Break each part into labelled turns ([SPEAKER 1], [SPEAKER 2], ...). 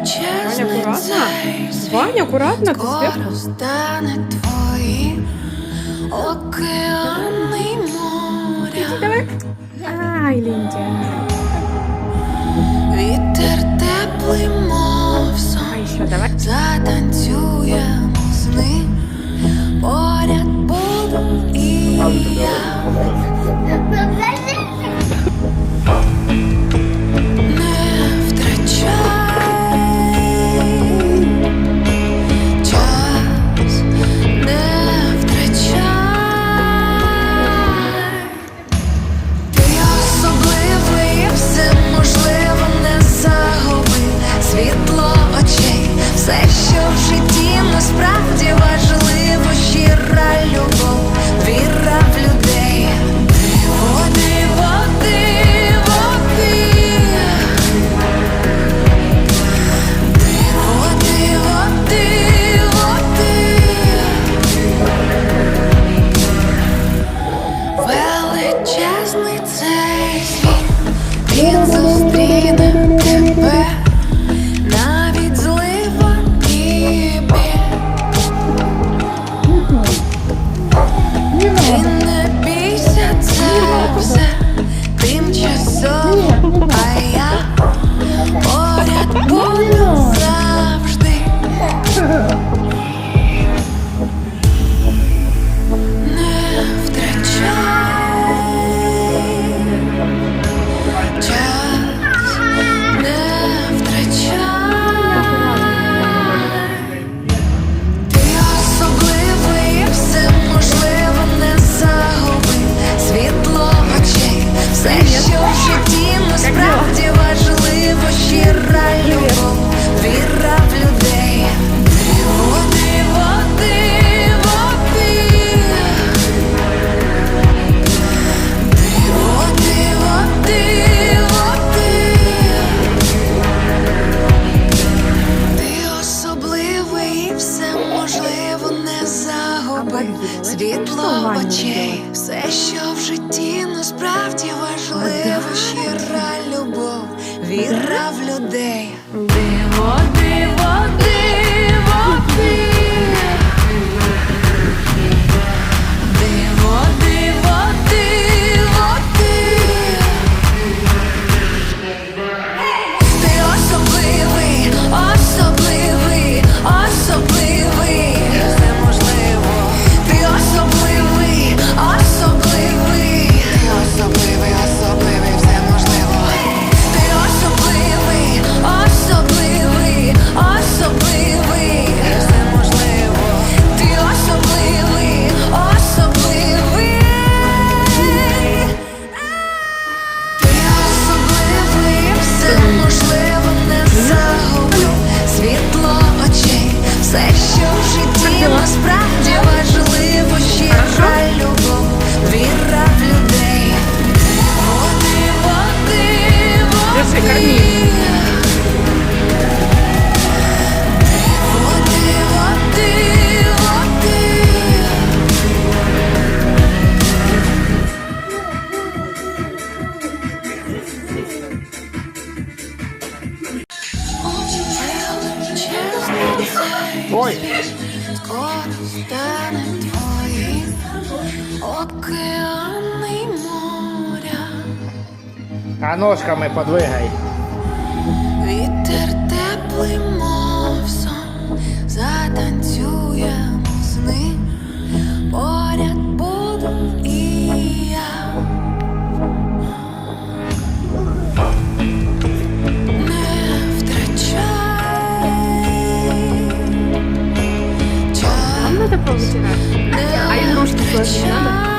[SPEAKER 1] Ваня, акуратно. Ваня, акуратно, ти зверху.
[SPEAKER 2] стане твої океани моря.
[SPEAKER 1] Давай. Ай, Ліндія.
[SPEAKER 2] Вітер теплий, мов сон. Затанцюємо сни. Поряд буду і я. житті насправді важливо щиро губи, світло очей, все, що в житті насправді важливо, щира любов, віра в людей, диво, диво, диво. океани моря.
[SPEAKER 3] А ножками подвигай.
[SPEAKER 2] Вітер теплий мов сон, затанцюємо. Поряд буду і я. Не втрачай час.
[SPEAKER 1] Надо надо?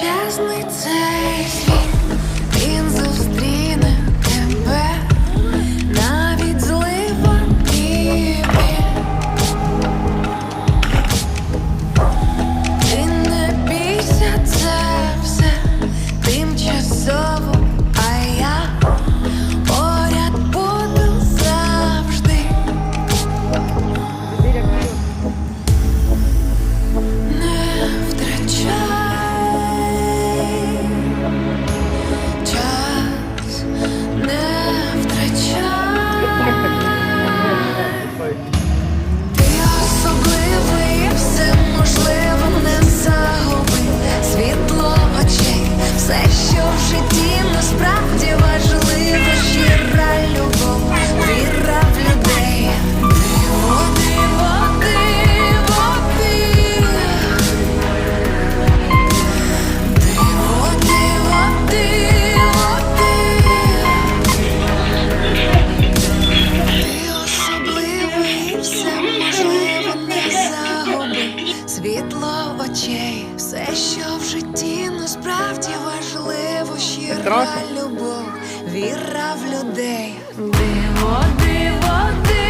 [SPEAKER 2] Jasmine. Щира любов, віра в людей.
[SPEAKER 1] Диво, диво, диво.